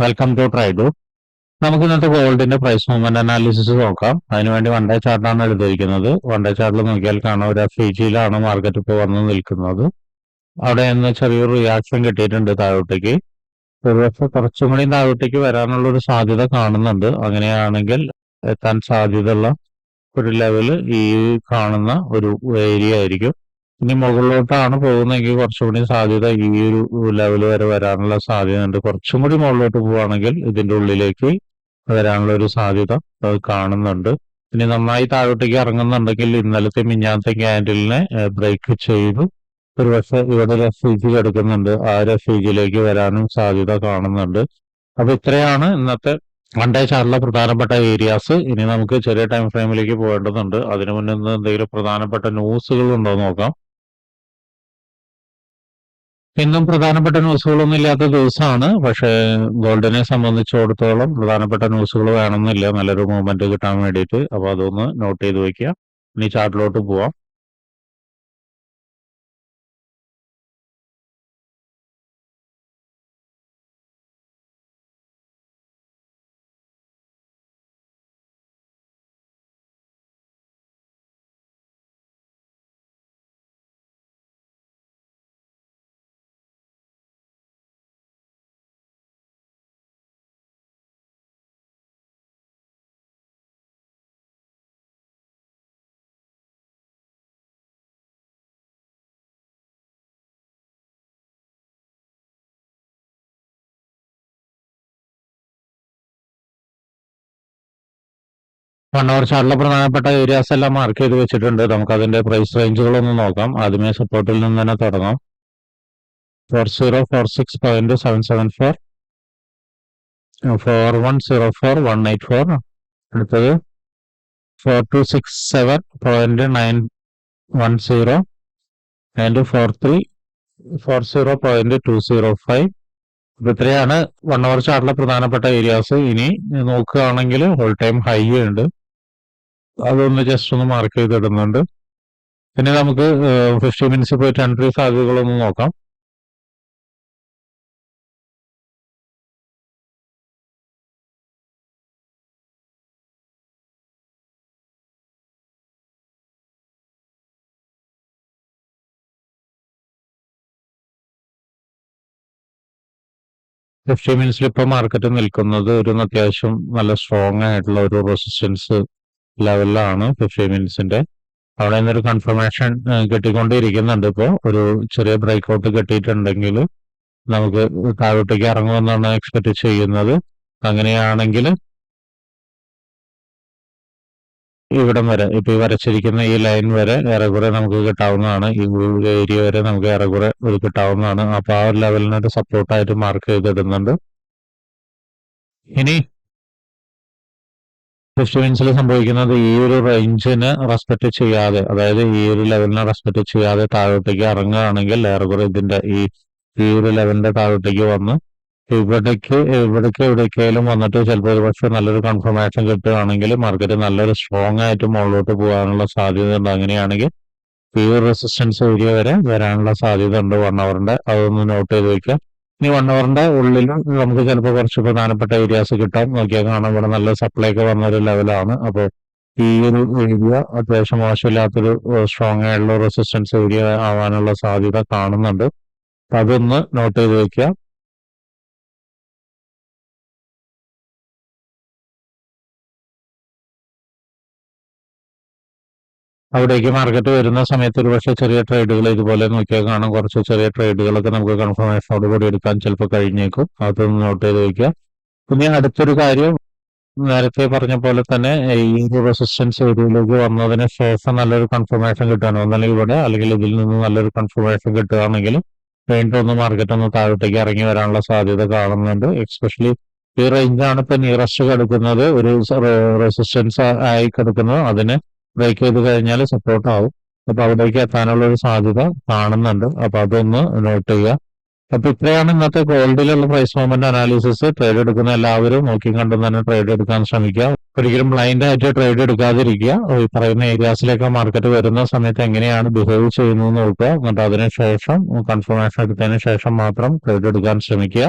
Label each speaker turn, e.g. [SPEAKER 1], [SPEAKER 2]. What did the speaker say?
[SPEAKER 1] Welcome to ട്രൈഡു നമുക്ക് ഇന്നത്തെ ഗോൾഡിന്റെ പ്രൈസ് മൂവ്മെന്റ് അനാലിസിസ് നോക്കാം. അതിനുവേണ്ടി വൺ ഡേ ചാർട്ടാണ് എടുത്തിരിക്കുന്നത് വൺ ഡേ ചാർട്ടിൽ നോക്കിയാൽ കാണാം ഒരു എഫ് ജിയിലാണ് മാർക്കറ്റ് ഇപ്പോൾ വന്ന് നിൽക്കുന്നത്. അവിടെ നിന്ന് ചെറിയൊരു റിയാക്ഷൻ കിട്ടിയിട്ടുണ്ട് താഴോട്ടേക്ക്. ഒരുപക്ഷെ കുറച്ചും കൂടി താഴോട്ടേക്ക് വരാനുള്ള ഒരു സാധ്യത കാണുന്നുണ്ട്. അങ്ങനെയാണെങ്കിൽ എത്താൻ സാധ്യതയുള്ള ഒരു ലെവൽ ഈ കാണുന്ന ഒരു ഏരിയ ആയിരിക്കും. ഇനി മുകളിലോട്ടാണ് പോകുന്നതെങ്കിൽ കുറച്ചും കൂടി സാധ്യത ഈ ഒരു ലെവൽ വരെ വരാനുള്ള സാധ്യതയുണ്ട്. കുറച്ചും കൂടി മുകളിലോട്ട് പോവുകയാണെങ്കിൽ ഇതിന്റെ ഉള്ളിലേക്ക് വരാനുള്ള ഒരു സാധ്യത കാണുന്നുണ്ട്. ഇനി നന്നായി താഴോട്ടേക്ക് ഇറങ്ങുന്നുണ്ടെങ്കിൽ ഇന്നലത്തെ മിഞ്ഞാത്തെ ക്യാൻഡിലിനെ ബ്രേക്ക് ചെയ്തു. ഒരു പക്ഷെ ഇവിടെ ജി കിടക്കുന്നുണ്ട് ആ ജിയിലേക്ക് വരാനും സാധ്യത കാണുന്നുണ്ട്. അപ്പൊ ഇത്രയാണ് ഇന്നത്തെ വൺഡേ ചാറിലെ പ്രധാനപ്പെട്ട ഏരിയാസ് ഇനി നമുക്ക് ചെറിയ ടൈം ഫ്രെയിമിലേക്ക് പോകേണ്ടതുണ്ട്. അതിനു മുന്നേ എന്തെങ്കിലും പ്രധാനപ്പെട്ട ന്യൂസുകൾ ഉണ്ടോ നോക്കാം. ഇന്നും പ്രധാനപ്പെട്ട ന്യൂസുകളൊന്നും ഇല്ലാത്ത ദിവസമാണ് പക്ഷേ ഗോൾഡിനെ സംബന്ധിച്ചിടത്തോളം പ്രധാനപ്പെട്ട ന്യൂസുകൾ വേണമെന്നില്ല. നല്ലൊരു മൂവ്മെന്റ് കിട്ടാൻ വേണ്ടിയിട്ട്. അപ്പൊ അതൊന്ന് നോട്ട് ചെയ്ത് വെക്കുക. ഇനി ചാർട്ടിലോട്ട് പോവാം. അവർ ചാർട്ടിലെ പ്രധാനപ്പെട്ട ഏരിയാസ് എല്ലാം മാർക്ക് ചെയ്ത് വെച്ചിട്ടുണ്ട്. നമുക്ക് അതിന്റെ പ്രൈസ് റേഞ്ചുകളൊന്ന് നോക്കാം. ആദ്യമേ സപ്പോർട്ടിൽ നിന്ന് തന്നെ തുടങ്ങാം. Four zero four six point seven seven four four one zero four one eight four അടുത്തത് four two six seven point nine one zero and four three four zero point two zero five അപ്പൊ ഇത്രയാണ് one hour ചാർട്ടിലെ പ്രധാനപ്പെട്ട areas ഇനി നോക്കുകയാണെങ്കിൽ whole time high ഉണ്ട്. അതൊന്ന് just ഒന്ന് mark ചെയ്തിടുന്നുണ്ട്. പിന്നെ നമുക്ക് ഫിഫ്റ്റി മിനിറ്റ്സ് പോയിട്ട് എൻട്രി സാധ്യതകളൊന്ന് നോക്കാം. ഫിഫ്റ്റി മിനിറ്റ്സിൽ ഇപ്പൊ മാർക്കറ്റ് നിൽക്കുന്നത് ഒരു അത്യാവശ്യം നല്ല സ്ട്രോങ് ആയിട്ടുള്ള ഒരു റെസിസ്റ്റൻസ് ലെവലിലാണ് ഫിഫ്റ്റി മിനിറ്റ്സിന്റെ അവിടെ നിന്നൊരു കൺഫർമേഷൻ കിട്ടിക്കൊണ്ടിരിക്കുന്നുണ്ട് ഇപ്പോൾ ഒരു ചെറിയ ബ്രേക്ക് ഔട്ട് കിട്ടിയിട്ടുണ്ടെങ്കിൽ നമുക്ക് താഴോട്ടേക്ക് ഇറങ്ങുമെന്നാണ് എക്സ്പെക്ട് ചെയ്യുന്നത്. അങ്ങനെയാണെങ്കിൽ ഇവിടം വരെ ഇപ്പൊ ഈ വരച്ചിരിക്കുന്ന ഈ ലൈൻ വരെ ഏറെക്കുറെ നമുക്ക് കിട്ടാവുന്നതാണ്. ഈ ഏരിയ വരെ നമുക്ക് ഏറെക്കുറെ ഇത് കിട്ടാവുന്നതാണ്. അപ്പൊ ആ ഒരു ലെവലിനൊരു സപ്പോർട്ടായിട്ട് മാർക്ക് ചെയ്തിടുന്നുണ്ട്. ഇനി ഫിഫ്റ്റി സംഭവിക്കുന്നത് ഈ ഒരു റേഞ്ചിന് റെസ്പെക്ട് ചെയ്യാതെ അതായത് ഈ ഒരു ലെവലിനെ റെസ്പെക്ട് ചെയ്യാതെ താഴോട്ടേക്ക് ഇറങ്ങുകയാണെങ്കിൽ ഏറെക്കുറെ ഇതിന്റെ ഈ ഈ ഒരു ലെവലിന്റെ താഴോട്ടേക്ക് വന്ന് ഇവിടേക്ക് ഇവിടേക്ക് എവിടേക്കായാലും വന്നിട്ട് ചിലപ്പോൾ ഒരു നല്ലൊരു കൺഫർമേഷൻ കിട്ടുകയാണെങ്കിൽ മാർക്കറ്റ് നല്ലൊരു സ്ട്രോങ് ആയിട്ട് മുകളിലോട്ട് പോകാനുള്ള സാധ്യത ഉണ്ട്. അങ്ങനെയാണെങ്കിൽ ഈ ഒരു റെസിസ്റ്റൻസ് ഏരിയ വരെ വരാനുള്ള സാധ്യത ഉണ്ട്. വൺ അവറിന്റെ അതൊന്ന് നോട്ട് ചെയ്ത് വെക്കുക. ഇനി വൺ അവറിന്റെ ഉള്ളിൽ നമുക്ക് ചിലപ്പോൾ കുറച്ച് പ്രധാനപ്പെട്ട ഏരിയാസ് കിട്ടാം. നോക്കിയാൽ കാണാം. ഇവിടെ നല്ല സപ്ലൈ ഒക്കെ വന്നൊരു ലെവലാണ് അപ്പോൾ ഈ ഒരു ഏരിയ അത്യാവശ്യം മോശമില്ലാത്തൊരു സ്ട്രോങ് ആയിട്ടുള്ള റെസിസ്റ്റൻസ് ഏരിയ ആവാനുള്ള സാധ്യത കാണുന്നുണ്ട്. അപ്പൊ അതൊന്ന് നോട്ട് ചെയ്ത് വെക്കുക. അവിടേക്ക് മാർക്കറ്റ് വരുന്ന സമയത്ത് ഒരു പക്ഷേ ചെറിയ ട്രേഡുകൾ ഇതുപോലെ നോക്കിയാൽ കാണാം. കുറച്ച് ചെറിയ ട്രേഡുകളൊക്കെ നമുക്ക് കൺഫർമേഷനോട് കൂടി എടുക്കാൻ ചിലപ്പോൾ കഴിഞ്ഞേക്കും. അതൊന്ന് നോട്ട് ചെയ്ത് വയ്ക്കുക പിന്നെ അടുത്തൊരു കാര്യം നേരത്തെ പറഞ്ഞ പോലെ തന്നെ ഈ റെസിസ്റ്റൻസ് ഏരിയയിലേക്ക് വന്നതിന് ശേഷം നല്ലൊരു കൺഫർമേഷൻ കിട്ടുകയാണ്. ഒന്നല്ലെങ്കിൽ ഇവിടെ അല്ലെങ്കിൽ ഇതിൽ നിന്ന് നല്ലൊരു കൺഫർമേഷൻ കിട്ടുകയാണെങ്കിൽ വീണ്ടും ഒന്ന് മാർക്കറ്റ് ഒന്ന് താഴോട്ടേക്ക് ഇറങ്ങി വരാനുള്ള സാധ്യത കാണുന്നുണ്ട്. എക്സ്പെഷ്യലി ഈ റേഞ്ചാണ് ഇപ്പൊ നിയറസ്റ്റ് കിടക്കുന്നത്. ഒരു റെസിസ്റ്റൻസ് ആയി കിടക്കുന്നത്. അതിന് ബ്രേക്ക് ചെയ്ത് കഴിഞ്ഞാൽ സപ്പോർട്ട് ആവും. അപ്പൊ അവിടേക്ക് എത്താനുള്ള ഒരു സാധ്യത കാണുന്നുണ്ട്. അപ്പൊ അതൊന്ന് നോട്ട് ചെയ്യുക. അപ്പൊ ഇത്രയാണ് ഇന്നത്തെ ഗോൾഡിലുള്ള പ്രൈസ് മൂവ്മെന്റ് അനാലിസിസ് ട്രേഡ് എടുക്കുന്ന എല്ലാവരും നോക്കി കണ്ടും തന്നെ ട്രേഡ് എടുക്കാൻ ശ്രമിക്കുക. ഒരിക്കലും ബ്ലൈൻഡ് ആയിട്ട് ട്രേഡ് എടുക്കാതിരിക്കുക. ഈ പറയുന്ന ഏരിയാസിലേക്ക് മാർക്കറ്റ് വരുന്ന സമയത്ത് എങ്ങനെയാണ് ബിഹേവ് ചെയ്യുന്നത് നോക്കുക. എന്നിട്ട് അതിനുശേഷം കൺഫർമേഷൻ എടുത്തതിന് ശേഷം മാത്രം ട്രേഡ് എടുക്കാൻ ശ്രമിക്കുക.